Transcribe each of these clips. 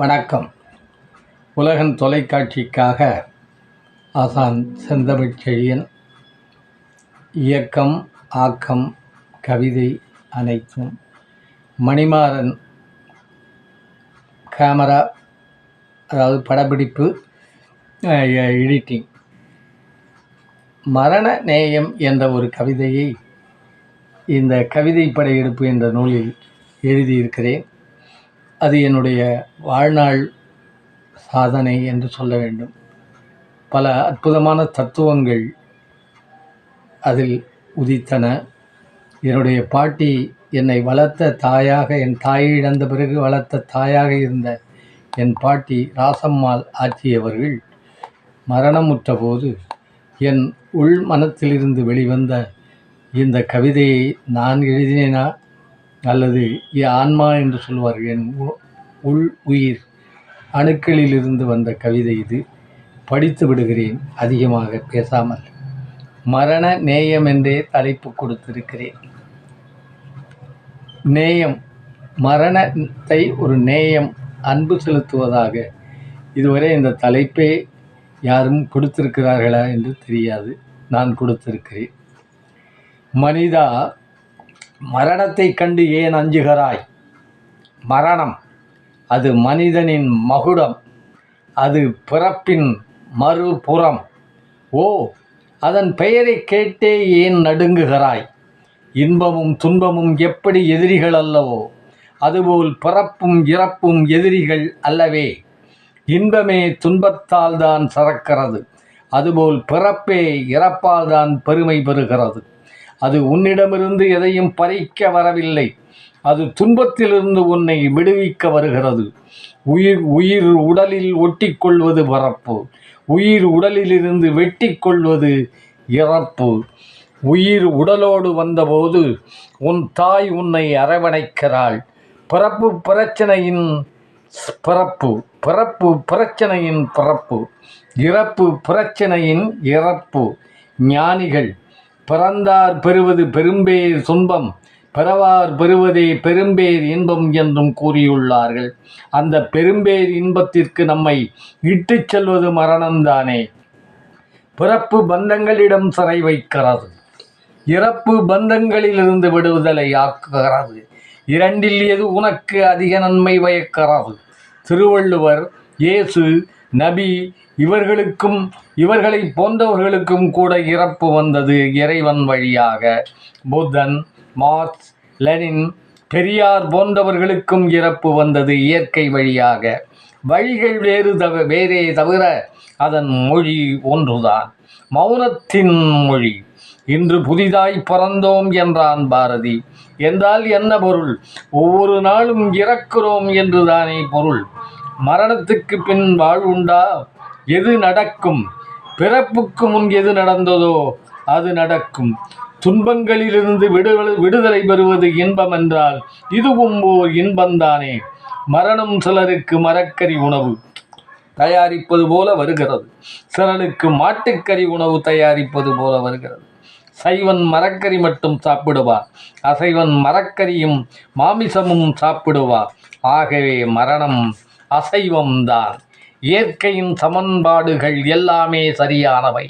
வணக்கம். உலகன் தொலைக்காட்சிக்காக ஆசான் செந்தமிழ் செழியன் இயக்கம் ஆக்கம் கவிதை அனைத்தும் மணிமாறன் கேமரா அதாவது படப்பிடிப்பு எடிட்டிங். மரண நேயம் என்ற ஒரு கவிதையை இந்த கவிதை படையெடுப்பு என்ற நூலில் எழுதியிருக்கிறேன். அது என்னுடைய வாழ்நாள் சாதனை என்று சொல்ல வேண்டும். பல அற்புதமான தத்துவங்கள் அதில் உதித்தன. என்னுடைய பாட்டி என்னை வளர்த்த தாயாக என் தாயை இழந்த பிறகு வளர்த்த தாயாக இருந்த என் பாட்டி ராசம்மாள் ஆற்றியவர்கள் மரணமுற்ற போது என் உள் மனத்திலிருந்து வெளிவந்த இந்த கவிதையை நான் எழுதினேனா? அல்லது என் ஆன்மா என்று சொல்வார்கள் என் உள் உயிர். அணுக்களிலிருந்து வந்த கவிதை இது. படித்து விடுகிறேன் அதிகமாக பேசாமல். மரண நேயம் என்றே தலைப்பு கொடுத்திருக்கிறேன். நேயம் மரணத்தை ஒரு நேயம் அன்பு செலுத்துவதாக. இதுவரை இந்த தலைப்பே யாரும் கொடுத்திருக்கிறார்களா என்று தெரியாது. நான் கொடுத்திருக்கிறேன். மனிதா மரணத்தை கண்டு ஏன் அஞ்சுகிறாய்? மரணம். அது மனிதனின் மகுடம் அது பிறப்பின் மறுபுறம். ஓ அதன் பெயரை கேட்டே ஏன் நடுங்குகிறாய்? இன்பமும் துன்பமும் எப்படி எதிரிகள் அல்லவோ அதுபோல் பிறப்பும் இறப்பும் எதிரிகள் அல்லவே. இன்பமே துன்பத்தால் தான் சறக்கிறது அதுபோல் பிறப்பே இறப்பால் தான் பெருமை பெறுகிறது. அது உன்னிடமிருந்து எதையும் பறிக்க வரவில்லை. அது துன்பத்திலிருந்து உன்னை விடுவிக்க வருகிறது. உயிர் உயிர் உடலில் ஒட்டிக்கொள்வது பரப்பு உயிர் உடலிலிருந்து வெட்டி கொள்வது இறப்பு. உயிர் உடலோடு வந்தபோது உன் தாய் உன்னை அரவணைக்கிறாள். பிறப்பு பிரச்சனையின் பிறப்பு. பிறப்பு பிரச்சனையின் பிறப்பு. இறப்பு பிரச்சனையின் இறப்பு. ஞானிகள் பிறந்தார் பெறுவது பெரும்பேர் துன்பம். பிறவார் பெறுவதே பெரும்பேர் இன்பம் என்றும் கூறியுள்ளார்கள். அந்த பெரும்பேர் இன்பத்திற்கு நம்மை இட்டு செல்வது மரணம்தானே? பிறப்பு பந்தங்களிடம் சிறை வைக்கிறது. இறப்பு பந்தங்களிலிருந்து விடுதலை ஆக்குகிறது. இரண்டில் எது உனக்கு அதிக நன்மை வயக்கிறது? திருவள்ளுவர் இயேசு நபி இவர்களுக்கும் இவர்களை போன்றவர்களுக்கும் கூட இறப்பு வந்தது இறைவன் வழியாக. புத்தன் மார்க்ஸ் லெனின் பெரியார் போன்றவர்களுக்கும் இறப்பு வந்தது இயற்கை வழியாக. வழிகள் வேறு தவ வேறே தவிர அதன் மொழி ஒன்றுதான். மௌனத்தின் மொழி. இன்று புதிதாய் பறந்தோம் என்றான் பாரதி. என்றால் என்ன பொருள்? ஒவ்வொரு நாளும் இறக்கிறோம் என்றுதானே பொருள். மரணத்துக்கு பின் வாழ்வுண்டா எது நடக்கும்? பிறப்புக்கு முன் எது நடந்ததோ அது நடக்கும். துன்பங்களிலிருந்து விடுதலை விடுதலை பெறுவது இன்பம் என்றால் இதுவும் ஓர் இன்பம்தானே மரணம் சிலருக்கு மரக்கறி உணவு தயாரிப்பது போல வருகிறது. சிலருக்கு மாட்டுக்கறி உணவு தயாரிப்பது போல வருகிறது. சைவன் மரக்கறி மட்டும் சாப்பிடுவார். அசைவன் மரக்கறியும் மாமிசமும் சாப்பிடுவார். ஆகவே மரணம் அசைவம்தான். இயற்கையின் சமன்பாடுகள் எல்லாமே சரியானவை.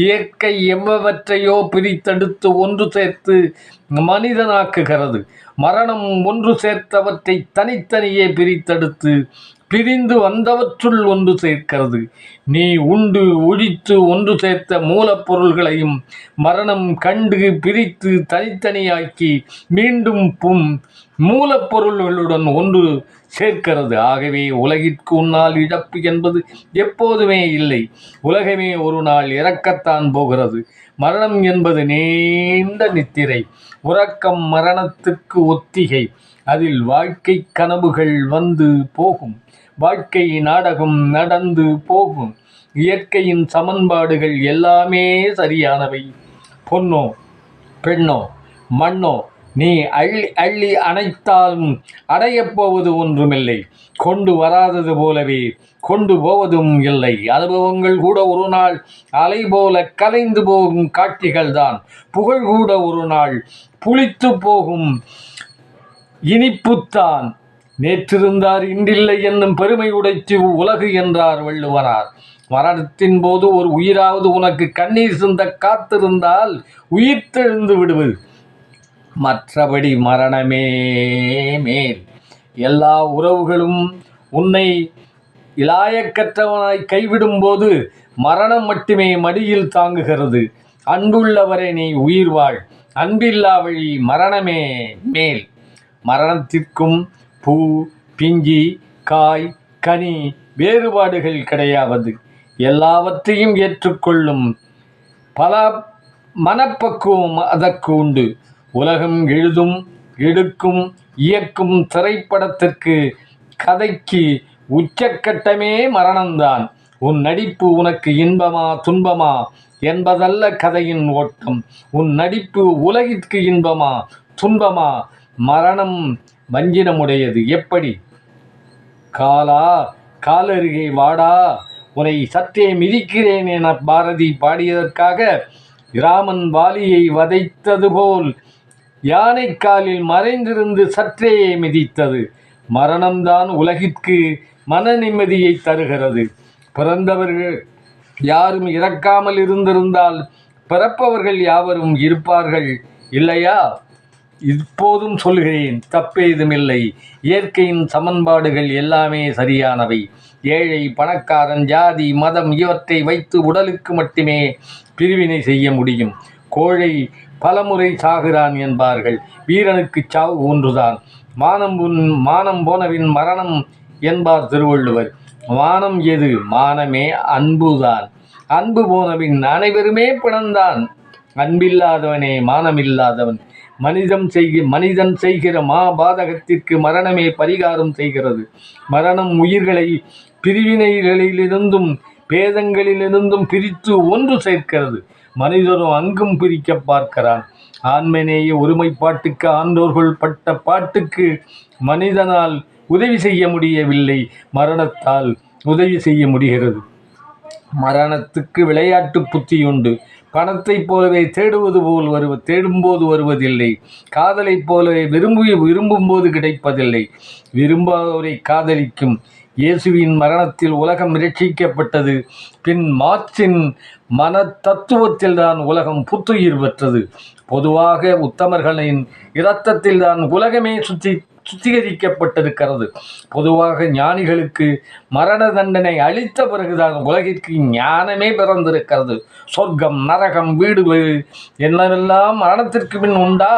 இயற்கை எவ்வவற்றையோ பிரித்தெடுத்து ஒன்று சேர்த்து மனிதனாக்குகிறது. மரணம் ஒன்று சேர்த்தவற்றை தனித்தனியே பிரித்தெடுத்து பிரிந்து வந்தவற்றுள் ஒன்று சேர்க்கிறது. நீ உண்டு ஒழித்து ஒன்று சேர்த்த மூலப்பொருள்களையும் மரணம் கண்டு பிரித்து தனித்தனியாக்கி மீண்டும் பும் மூலப்பொருள்களுடன் ஒன்று சேர்க்கிறது. ஆகவே உலகிற்கு உன்னால் இழப்பு என்பது எப்போதுமே இல்லை. உலகமே ஒரு நாள் இறக்கத்தான் போகிறது. மரணம் என்பது நீண்ட நித்திரை. உறக்கம் மரணத்துக்கு ஒத்திகை. அதில் வாழ்க்கை கனவுகள் வந்து போகும். வாழ்க்கை நாடகம் நடந்து போகும். இயற்கையின் சமன்பாடுகள் எல்லாமே சரியானவை. பொன்னோ பெண்ணோ மண்ணோ நீ அள்ளி அள்ளி அணைத்தாலும் அடையப் போவது ஒன்றுமில்லை. கொண்டு வராதது போலவே கொண்டு போவதும் இல்லை. அனுபவங்கள் கூட ஒரு நாள் அலை போல கலைந்து போகும் காட்சிகள்தான் புகழ் கூட ஒரு நாள் புளித்து போகும் இனிப்புத்தான். நேற்றிருந்தார் இன்றில்லை என்னும் பெருமை உடைத்து உலகு என்றார் வள்ளுவனார். மரணத்தின் போது ஒரு உயிராவது உனக்கு கண்ணீர் சிந்த காத்திருந்தால் உயிர்த்தெழுந்து விடுவது. மற்றபடி மரணமே மேல். எல்லா உறவுகளும் உன்னை இலாயக்கற்றவனாய் கைவிடும்போது மரணம் மட்டுமே மடியில் தாங்குகிறது. அன்புள்ளவரை நீ உயிர் வாழ். அன்பில்லா வழி மரணமே மேல். மரணத்திற்கும் பூ பிஞ்சி காய் கனி வேறுபாடுகள் கிடையாது எல்லாவற்றையும் ஏற்றுக்கொள்ளும் பல மனப்பக்குவம் அதற்கு உண்டு. உலகம் எழுதும் எடுக்கும் இயக்கும் திரைப்படத்திற்கு கதைக்கு உச்சக்கட்டமே மரணம்தான். உன் நடிப்பு உனக்கு இன்பமா துன்பமா என்பதல்ல கதையின் ஓட்டம். உன் நடிப்பு உலகிற்கு இன்பமா துன்பமா? மரணம் வஞ்சினமுடையது எப்படி? காலா காலருகே வாடா. உன்னை சற்றே மிதிக்கிறேன் என பாரதி பாடியதற்காக ராமன் வாலியை வதைத்தது போல் யானை காலில் மறைந்திருந்து சற்றே மிதித்தது. மரணம்தான் உலகிற்கு மன நிம்மதியை தருகிறது. பிறந்தவர்கள் யாரும் இறக்காமல் இருந்திருந்தால் பிறப்பவர்கள் யாவரும் இருப்பார்கள் இல்லையா? இப்போதும் சொல்கிறேன் தப்பேதுமில்லை. இயற்கையின் சமன்பாடுகள் எல்லாமே சரியானவை. ஏழை பணக்காரன் ஜாதி மதம் இவற்றை வைத்து உடலுக்கு மட்டுமே பிரிவினை செய்ய முடியும். கோழை பலமுறை சாகிறான் என்பார்கள். வீரனுக்கு சாவு ஒன்றுதான் மானம் உன் மானம் போனவின் மரணம் என்பார் திருவள்ளுவர். மானம் எது? மானமே அன்புதான். அன்பு போனவின் அனைவருமே பிணந்தான். அன்பில்லாதவனே மானமில்லாதவன். மனிதம் செய்க மனிதன் செய்கிற மாபாதகத்திற்கு மரணமே பரிகாரம் செய்கிறது. மரணம் உயிர்களை பிரிவினைகளிலிருந்தும் பேதங்களிலிருந்தும் பிரித்து ஒன்று சேர்க்கிறது. மனிதனும் அங்கும் பிரிக்க பார்க்கிறான். ஆண்மனேய ஒருமைப்பாட்டுக்கு ஆண்டோர்கள் பட்ட பாட்டுக்கு மனிதனால் உதவி செய்ய முடியவில்லை. மரணத்தால் உதவி செய்ய முடிகிறது. மரணத்துக்கு விளையாட்டு புத்தியுண்டு. பணத்தைப் போலவே தேடுவது போல் வருவ தேடும்போது வருவதில்லை. காதலைப் போலவே விரும்பி விரும்பும்போது கிடைப்பதில்லை. விரும்பாதவரை காதலிக்கும் இயேசுவின் மரணத்தில் உலகம் ரட்சிக்கப்பட்டது பின் மார்க்சின் மன தத்துவத்தில் தான் உலகம் புத்துயிர் பெற்றது. பொதுவாக உத்தமர்களின் இரத்தத்தில் தான் உலகமே சுத்தி சுத்திகரிக்கப்பட்டிருக்கிறது. பொதுவாக ஞானிகளுக்கு மரண தண்டனை அளித்த பிறகுதான் உலகிற்கு ஞானமே பிறந்திருக்கிறது. சொர்க்கம் நரகம் வீடு என்னவெல்லாம் மரணத்திற்கு பின் உண்டா?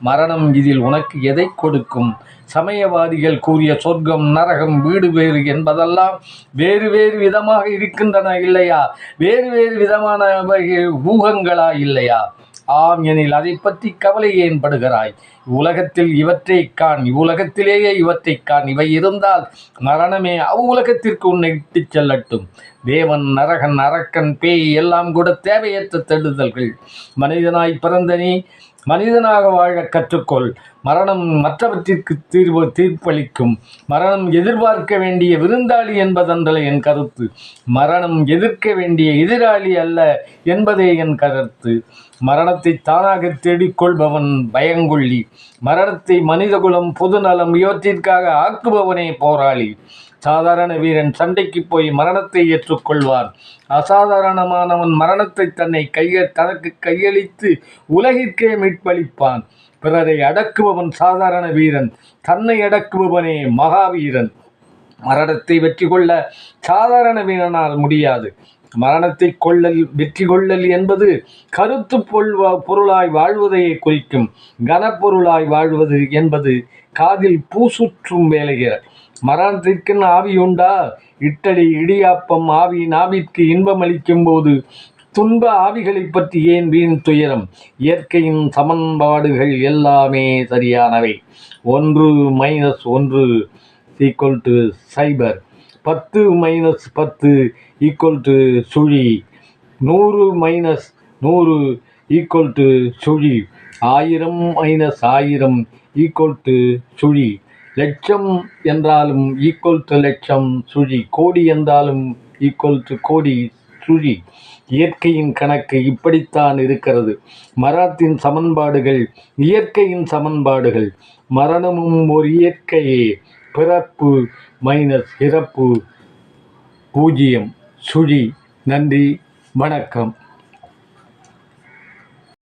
மரணம் இதில் உனக்கு எதை கொடுக்கும்? சமயவாதிகள் கூறிய சொர்க்கம் நரகம் வீடு வேறு என்பதெல்லாம் வேறு வேறு விதமாக இருக்கின்றன இல்லையா? வேறு வேறு விதமான ஊகங்களா இல்லையா? ஆம் எனில் அதை பற்றி கவலை ஏன் படுகிறாய்? உலகத்தில் இவற்றை காண் இவ்வுலகத்திலேயே இவற்றை காண். இவை இருந்தால் மரணமே அவ்வுலகத்திற்கு உன்னை இட்டுச் செல்லட்டும். தேவன் நரகன் அரக்கன் பேய் எல்லாம் கூட தேவையற்ற தேடுதல்கள். மனிதனாய் பிறந்த நீ மனிதனாக வாழ கற்றுக்கொள். மரணம் மற்றவற்றிற்கு தீர்வு தீர்ப்பளிக்கும். மரணம் எதிர்பார்க்க வேண்டிய விருந்தாளி என்பதன்றல என் கருத்து. மரணம் எதிர்க்க வேண்டிய எதிராளி அல்ல என்பதே என் கருத்து. மரணத்தை தானாக தேடிக்கொள்பவன் பயங்கொள்ளி. மரணத்தை மனிதகுலம் பொதுநலம் இவற்றிற்காக ஆக்குபவனே போராளி. சாதாரண வீரன் சண்டைக்கு போய் மரணத்தை ஏற்றுக்கொள்வான் அசாதாரணமானவன் மரணத்தை தன்னை கைய தனக்கு கையளித்து உலகிற்கே மீட்பளிப்பான். பிறரை அடக்குபவன் சாதாரண வீரன் தன்னை அடக்குபவனே மகாவீரன். மரணத்தை வெற்றி கொள்ள சாதாரண வீரனால் முடியாது. மரணத்தை கொள்ளல் வெற்றி கொள்ளல் என்பது கருத்து பொருள் பொருளாய் வாழ்வதையே குறிக்கும். கனப்பொருளாய் வாழ்வது என்பது காதில் பூசுற்றும் வேலைகிற மரணத்திற்கு ஆவி உண்டா இட்டடி இடியாப்பம் ஆவி நாவிற்கு இன்பம் அளிக்கும் போது துன்ப ஆவிகளைப் பற்றி ஏன் வீண் துயரம்? இயற்கையின் சமன்பாடுகள் எல்லாமே சரியானவை. ஒன்று மைனஸ் ஒன்று ஈக்குவல் டு சைபர் பத்து மைனஸ் பத்து ஈக்குவல் டு சுழி. நூறு மைனஸ் நூறு ஈக்குவல் டு சுழி. ஆயிரம் மைனஸ் ஆயிரம் ஈக்குவல் டு சுழி. லட்சம் என்றாலும் ஈக்குவல் டு லட்சம் சுழி கோடி என்றாலும் ஈக்குவல் டு கோடி சுழி. இயற்கையின் கணக்கு இப்படித்தான் இருக்கிறது. மரத்தின் சமன்பாடுகள் இயற்கையின் சமன்பாடுகள். மரணமும் ஒரு இயற்கையே. பிறப்பு மைனஸ் இறப்பு பூஜ்ஜியம். சுழி நன்றி வணக்கம்.